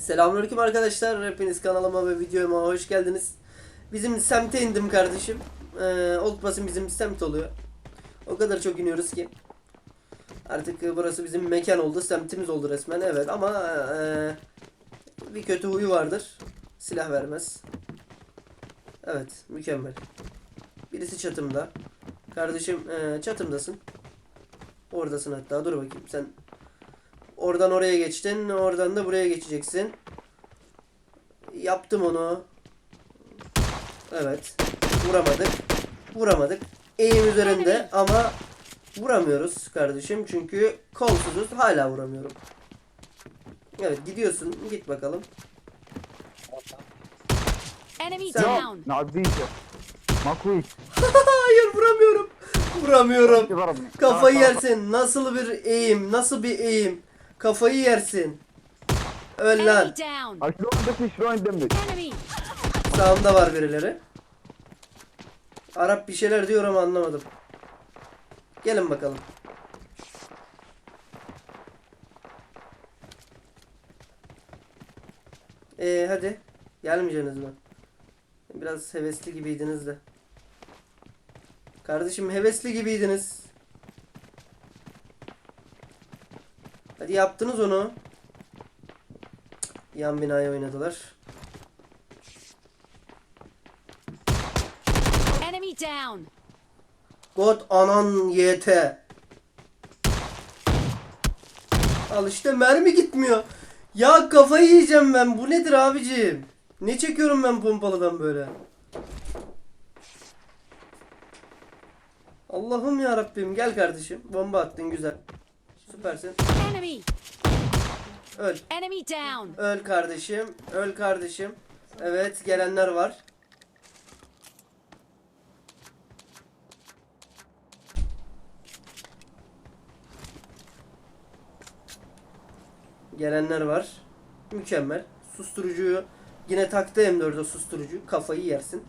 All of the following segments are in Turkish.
Selamünaleyküm arkadaşlar. Hepiniz kanalıma ve videoma hoş geldiniz. Bizim semte indim kardeşim. Ee, Old Pass'ın bizim semt oluyor. O kadar çok iniyoruz ki. Artık burası bizim mekan oldu. Semtimiz oldu resmen. Evet ama ee, bir kötü huyu vardır. Silah vermez. Evet mükemmel. Birisi çatımda. Kardeşim ee, çatımdasın. Oradasın hatta. Dur bakayım sen Oradan oraya geçtin. Oradan da buraya geçeceksin. Yaptım onu. Evet. Vuramadık. Vuramadık. Eğim üzerinde ama vuramıyoruz kardeşim. Çünkü kolsuzuz. Hala vuramıyorum. Evet gidiyorsun. Git bakalım. Enemy down. Not these. Makui. Hayır vuramıyorum. Vuramıyorum. Kafayı yersin. Nasıl bir eğim? Nasıl bir eğim? Kafayı yersin. Öl lan. Öndeki şuraya indim. Enemy. Sağımda var birileri. Arap bir şeyler diyor ama anlamadım. Gelin bakalım. Ee hadi. Gelmeyeceksiniz mi? Biraz hevesli gibiydiniz de. Kardeşim hevesli gibiydiniz. Hadi yaptınız onu. Yan binaya oynadılar. Enemy down. God anan YT. Al işte mermi gitmiyor. Ya kafayı yiyeceğim ben. Bu nedir abicim? Ne çekiyorum ben pompalıdan böyle? Allah'ım ya Rabbim gel kardeşim. Bomba attın güzel. Süpersin. Enemy. Öl. Enemy down. Öl kardeşim. Öl kardeşim. Evet gelenler var. Gelenler var. Mükemmel. Susturucuyu yine taktı M4'e susturucu. Kafayı yersin.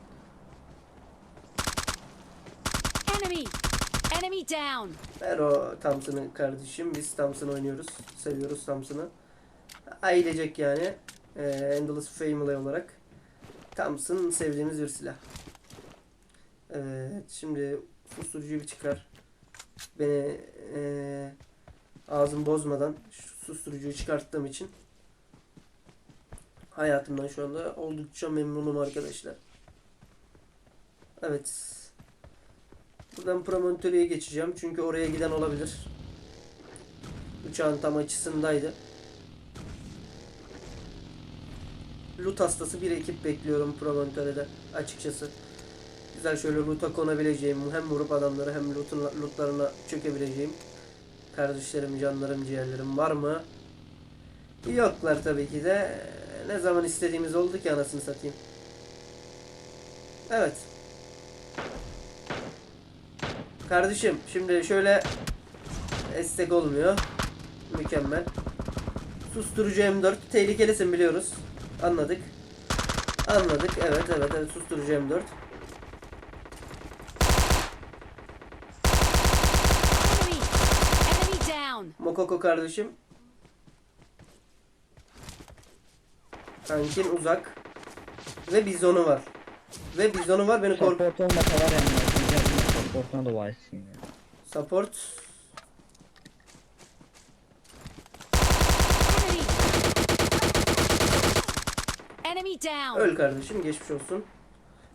Enemy. Enemy down. Ver o Thompson'ı kardeşim. Biz Thompson oynuyoruz. Seviyoruz Thompson'ı. Ailecek yani. Ee, Endless Family olarak. Thompson sevdiğimiz bir silah. Evet. Şimdi susturucuyu bir çıkar. Beni ee, ağzım bozmadan susturucuyu çıkarttığım için hayatımdan şu anda oldukça memnunum arkadaşlar. Evet. Buradan promontöriye geçeceğim. Çünkü oraya giden olabilir. Uçağın tam açısındaydı. Loot hastası bir ekip bekliyorum promontörede açıkçası. Güzel şöyle loot'a konabileceğim. Hem vurup adamları hem loot'un, lootlarına çökebileceğim. Kardeşlerim, canlarım, ciğerlerim var mı? Yoklar tabii ki de. Ne zaman istediğimiz oldu ki anasını satayım. Evet. Kardeşim şimdi şöyle estek olmuyor. Mükemmel. Susturucu M4 tehlikelisin biliyoruz. Anladık. Anladık. Evet evet evet susturucu M4. Enemy. Enemy down. Mokoko kardeşim. Kankin uzak. Ve bizonu var. Ve bizonu var beni kork... Support olmasa var yani. Supportuna da varsın ya. Support. Enemy. Enemy down. Öl kardeşim geçmiş olsun.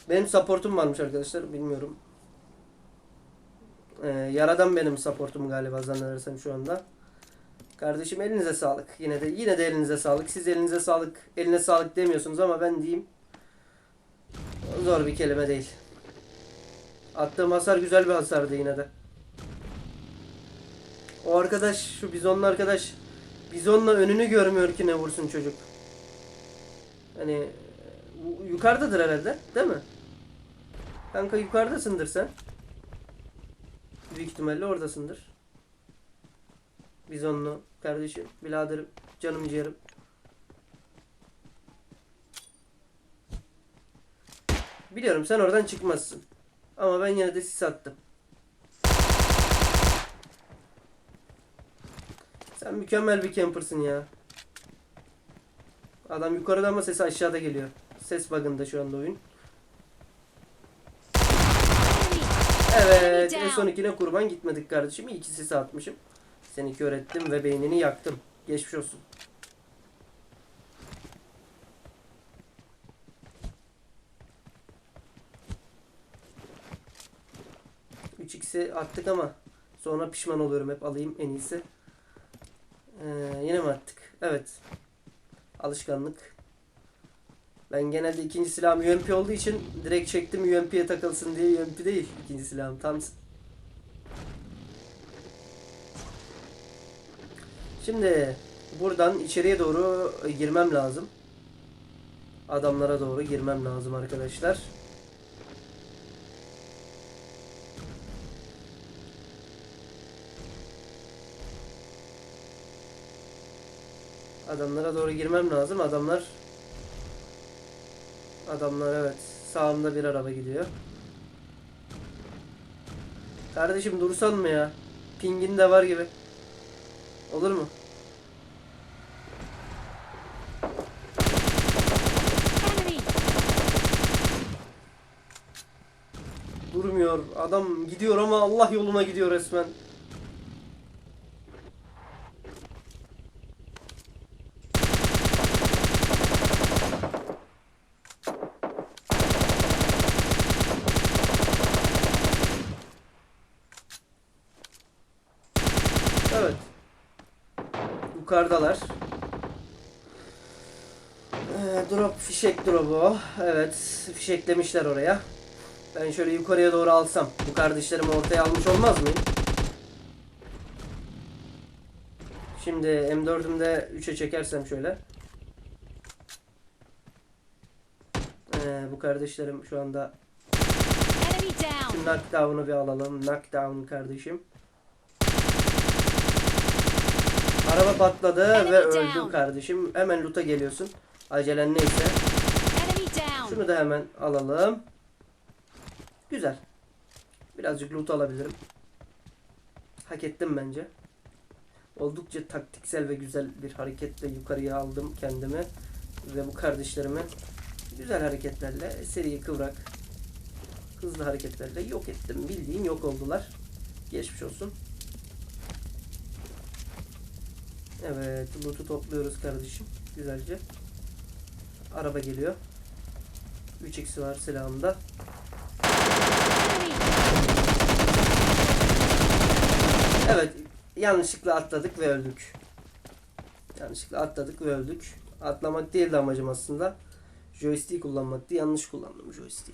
Benim supportum varmış arkadaşlar bilmiyorum. Ee, yaradan benim supportum galiba zannedersem şu anda. Kardeşim elinize sağlık. Yine de yine de elinize sağlık. Siz elinize sağlık, eline sağlık demiyorsunuz ama ben diyeyim. Zor bir kelime değil. Attığım hasar güzel bir hasardı yine de. O arkadaş, şu bizonlu arkadaş bizonla önünü görmüyor ki ne vursun çocuk. Hani yukarıdadır herhalde, değil mi? Kanka yukarıdasındır sen. Büyük ihtimalle oradasındır. Bizonlu kardeşim, biraderim, canım ciğerim. Biliyorum sen oradan çıkmazsın. Ama ben yine de sis attım. Sen mükemmel bir campersın ya. Adam yukarıda ama sesi aşağıda geliyor. Ses bug'ında şu anda oyun. Evet en son ikine kurban gitmedik kardeşim. İyi ki sesi atmışım. Seni kör ettim ve beynini yaktım. Geçmiş olsun. Üç x'i attık ama sonra pişman oluyorum hep alayım en iyisi. Ee, yine mi attık? Evet. Alışkanlık. Ben genelde ikinci silahım UMP olduğu için direkt çektim UMP'ye takılsın diye UMP değil ikinci silahım. Tam Şimdi buradan içeriye doğru girmem lazım. Adamlara doğru girmem lazım arkadaşlar. Adamlara doğru girmem lazım. Adamlar Adamlar evet. Sağımda bir araba gidiyor. Kardeşim dursan mı ya? Pingin de var gibi. Olur mu? Durmuyor. Adam gidiyor ama Allah yoluna gidiyor resmen. Evet. Yukarıdalar. Ee, drop fişek drop'u. Evet, fişeklemişler oraya. Ben şöyle yukarıya doğru alsam bu kardeşlerimi ortaya almış olmaz mıyım? Şimdi M4'ümde 3'e çekersem şöyle. Ee, bu kardeşlerim şu anda şu knockdown'u bir alalım. Knockdown kardeşim. Araba patladı ve down. öldü kardeşim. Hemen loot'a geliyorsun. Acelen neyse. Şunu da hemen alalım. Güzel. Birazcık loot alabilirim. Hak ettim bence. Oldukça taktiksel ve güzel bir hareketle yukarıya aldım kendimi ve bu kardeşlerimi güzel hareketlerle seri kıvrak hızlı hareketlerle yok ettim. Bildiğin yok oldular. Geçmiş olsun. Evet, loot'u topluyoruz kardeşim. Güzelce. Araba geliyor. 3x'i var silahımda. Evet, yanlışlıkla atladık ve öldük. Yanlışlıkla atladık ve öldük. Atlamak değildi amacım aslında. Joystick kullanmaktı. Yanlış kullandım joystick'i.